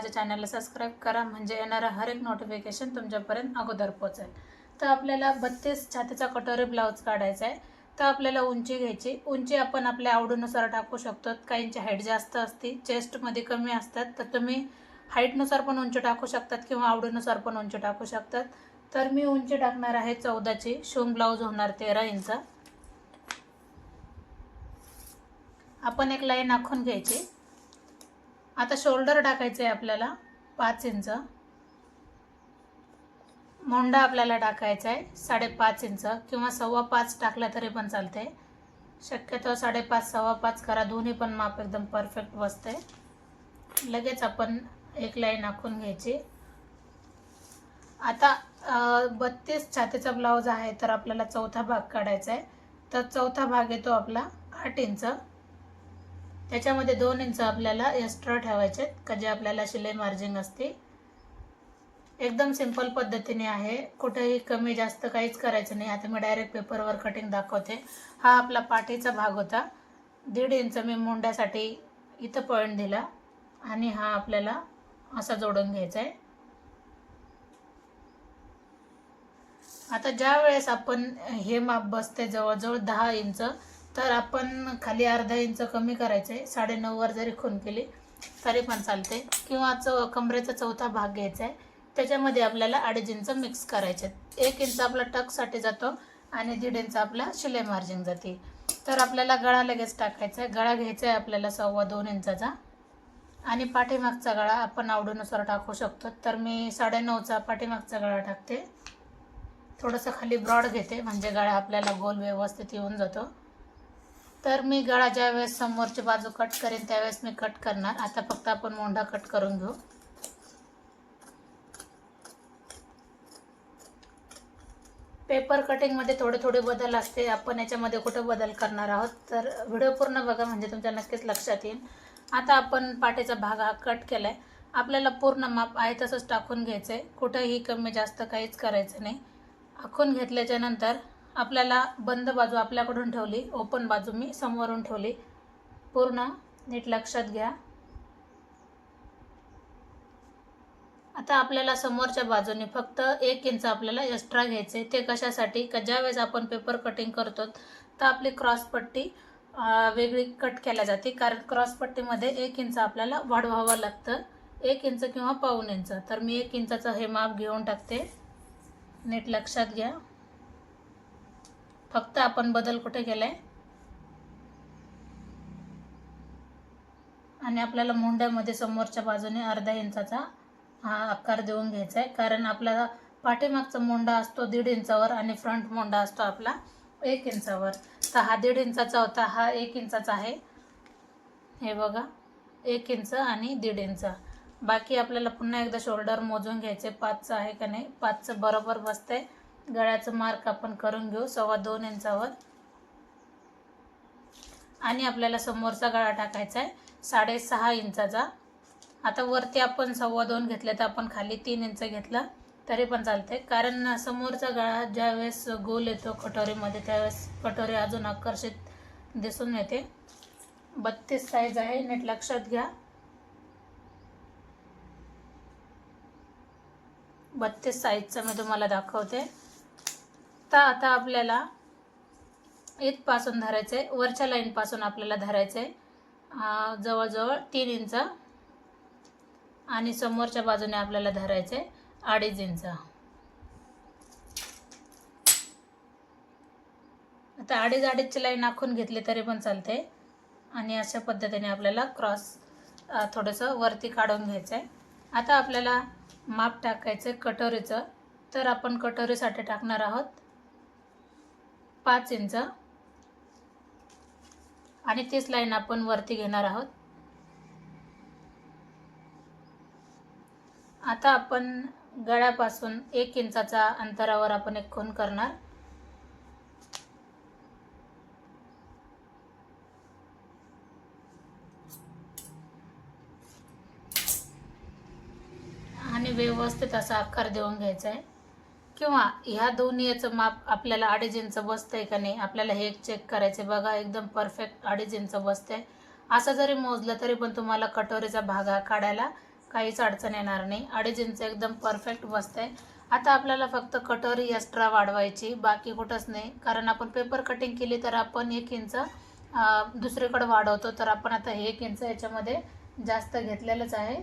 माझ्या चॅनलला सबस्क्राईब करा म्हणजे येणारा हर एक नोटिफिकेशन तुमच्यापर्यंत अगोदर पोहोचेल. तर आपल्याला बत्तीस छातीचा कटोरी ब्लाऊज काढायचा आहे. तर आपल्याला उंची घ्यायची. उंची आपण आपल्या आवडीनुसार टाकू शकतो. काहींची हाईट जास्त असते चेस्टमध्ये कमी असतात तर तुम्ही हाईटनुसार पण उंची टाकू शकतात किंवा आवडीनुसार पण उंची टाकू शकतात. तर मी उंची टाकणार आहे चौदाची. शिवून ब्लाऊज होणार तेरा इंच. आपण एक लाईन आखून घ्यायची. आता शोल्डर टाकायचं आहे आपल्याला पाच इंच. मोंडा आपल्याला टाकायचा आहे साडेपाच इंच किंवा सव्वा पाच टाकला तरी पण चालते शक्यतो साडेपाच सव्वा पाच करा. दोन्ही पण माप एकदम परफेक्ट बसते लगेच आपण एक लाईन आखून घ्यायची. आता बत्तीस छातीचा ब्लाऊज आहे तर आपल्याला चौथा भाग काढायचा आहे तर चौथा भाग येतो आपला आठ इंच. त्याच्यामध्ये दोन इंच आपल्याला एक्स्ट्रा ठेवायचे का जे आपल्याला शिलाई मार्जिंग असते. एकदम सिंपल पद्धतीने आहे. कुठेही कमी जास्त काहीच करायचं नाही. आता मी डायरेक्ट पेपरवर कटिंग दाखवते. हा आपला पाठीचा भाग होता. दीड इंच मी मुंड्यासाठी इथं पॉईंट दिला. आणि हा आपल्याला असा जोडून घ्यायचा आहे. आता ज्या वेळेस आपण हे माप बसते जवळजवळ दहा इंच तर आपण खाली अर्धा इंच कमी करायचं आहे साडेनऊवर जरी खून केली तरी पण चालते किंवा चौ कमरेचा चौथा भाग घ्यायचा आहे त्याच्यामध्ये आपल्याला अडीच इंच मिक्स करायचे एक इंच आपला टकसाठी जातो आणि दीड इंच आपला शिलाई मार्जिन जाते. तर आपल्याला गळा लगेच टाकायचा आहे गळा घ्यायचा आहे आपल्याला सव्वा दोन इंचाचा. आणि पाठीमागचा गळा आपण आवडीनुसार टाकू शकतो. तर मी साडेनऊचा पाठीमागचा गळा टाकते. थोडंसं खाली ब्रॉड घेते. म्हणजे गळा आपल्याला गोल व्यवस्थित येऊन जातो. तर मी गळा ज्या वेळेस समोरची बाजू कट करेन त्यावेळेस मी कट करणार. आता फक्त आपण मोंढा कट करून घेऊ. पेपर कटिंगमध्ये थोडे थोडे बदल असते. आपण याच्यामध्ये कुठं बदल करणार आहोत? तर व्हिडिओ पूर्ण बघा म्हणजे तुमच्या नक्कीच लक्षात येईल. आता आपण पाठीचा भाग हा कट केला आहे आपल्याला पूर्ण माप आहे तसंच टाकून घ्यायचं आहे कुठंही कमी जास्त काहीच करायचं नाही. आखून घेतल्याच्यानंतर आपल्याला बंद बाजू आपल्याकडून ठेवली ओपन बाजू मी समोरून ठेवली. पूर्ण नीट लक्षात घ्या. आता आपल्याला समोरच्या बाजूने फक्त एक इंच आपल्याला एक्स्ट्रा घ्यायचे ते कशासाठी? का ज्यावेळेस आपण पेपर कटिंग करतो तर आपली क्रॉसपट्टी वेगळी कट केल्या जाते. कारण क्रॉसपट्टीमध्ये एक इंच आपल्याला वाढवावं लागतं. एक इंच किंवा पाऊन इंच. तर मी एक इंचाचं हे माप घेऊन टाकते. नीट लक्षात घ्या. फक्त आपण बदल कुठे केलाय? आणि आपल्याला मुंड्यामध्ये समोरच्या बाजूने अर्धा इंचाचा हा आकार देऊन घ्यायचा आहे कारण आपला पाठीमागचा मोंडा असतो दीड इंचावर आणि फ्रंट मोंडा असतो आपला एक इंचावर. तर हा दीड इंचाचा होता हा एक इंचाचा आहे. हे बघा एक इंच आणि दीड इंच. बाकी आपल्याला पुन्हा एकदा शोल्डर मोजून घ्यायचे पाचचं आहे का नाही? पाचचं बरोबर बसतंय. गळ्याचं मार्क आपण करून घेऊ. सव्वा दोन इंचावर आणि आपल्याला समोरचा गळा टाकायचा आहे साडेसहा इंचाचा. आता वरती आपण सव्वा दोन घेतले तर आपण खाली तीन इंच घेतला तरी पण चालते कारण समोरचा गळा ज्यावेळेस गोल येतो कटोरीमध्ये त्यावेळेस कटोरी अजून आकर्षित दिसून येते. बत्तीस साईज आहे. नीट लक्षात घ्या. बत्तीस साईजचं मी तुम्हाला दाखवते. तर आता आपल्याला इथपासून धरायचं आहे वरच्या लाईनपासून आपल्याला धरायचं आहे जवळजवळ तीन इंच आणि समोरच्या बाजूने आपल्याला धरायचं आहे अडीच इंच. आता अडीच अडीचची लाईन आखून घेतली तरी पण चालते. आणि अशा पद्धतीने आपल्याला क्रॉस थोडंसं वरती काढून घ्यायचं आहे आता आपल्याला माप टाकायचं आहे कटोरीचं. तर आपण कटोरीसाठी टाकणार आहोत. पाच इंच. आणि तीच लाईन आपण वरती घेणार आहोत. आता आपण गळ्यापासून एक इंचाचा अंतरावर आपण एक खून करणार. आणि व्यवस्थित असा आकार देऊन घ्यायचा आहे. किंवा ह्या दोन्ही याचं माप आपल्याला अडीच इंच बसतंय का नाही आपल्याला हे एक चेक करायचे बघा एकदम परफेक्ट अडीच इंच बसतंय. असं जरी मोजलं तरी पण तुम्हाला कटोरीचा भाग हा काढायला काहीच अडचण येणार नाही. अडीच इंच एकदम परफेक्ट बसतंय. आता आपल्याला फक्त कटोरी एक्स्ट्रा वाढवायची बाकी कुठंच नाही. कारण आपण पेपर कटिंग केली तर आपण एक इंच दुसरीकडं दुसरीकडे वाढवतो. तर आपण आता हे एक इंच याच्यामध्ये जास्त घेतलेलंच आहे.